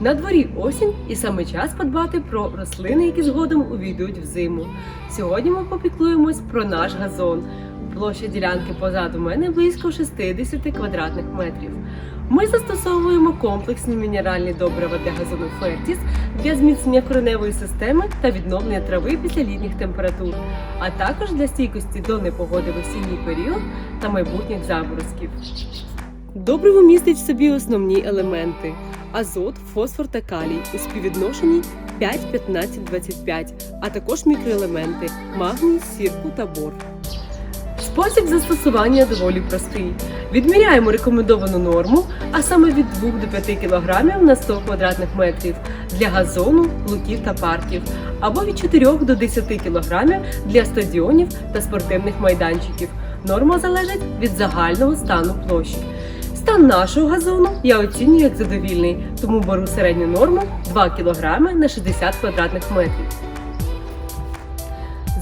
На дворі осінь і саме час подбати про рослини, які згодом увійдуть в зиму. Сьогодні ми попіклуємось про наш газон. Площа ділянки позаду мене близько 60 квадратних метрів. Ми застосовуємо комплексні мінеральні добрива для газону Фертіс для зміцнення кореневої системи та відновлення трави після літніх температур, а також для стійкості до непогоди в осінній період та майбутніх заморозків. Добриво містить в собі основні елементи: азот, фосфор та калій у співвідношенні 5-15-25, а також мікроелементи магній, сірку та бор. Спосіб застосування доволі простий. Відміряємо рекомендовану норму, а саме від 2 до 5 кг на 100 квадратних метрів для газону, луків та парків, або від 4 до 10 кг для стадіонів та спортивних майданчиків. Норма залежить від загального стану площі. Стан нашого газону я оцінюю як задовільний, тому беру середню норму 2 кг на 60 квадратних метрів.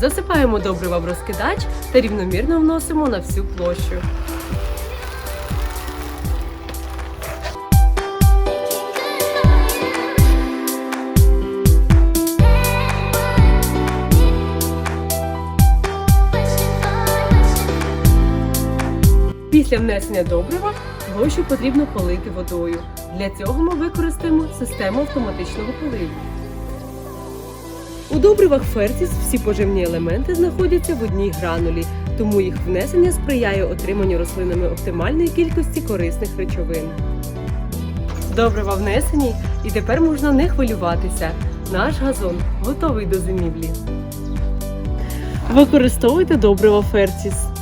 Засипаємо добрива в розкидач та рівномірно вносимо на всю площу. Після внесення добрива площу потрібно полити водою. Для цього ми використаємо систему автоматичного поливу. У добривах Фертіс всі поживні елементи знаходяться в одній гранулі, тому їх внесення сприяє отриманню рослинами оптимальної кількості корисних речовин. Добрива внесені, і тепер можна не хвилюватися. Наш газон готовий до зимівлі. Використовуйте добрива Фертіс.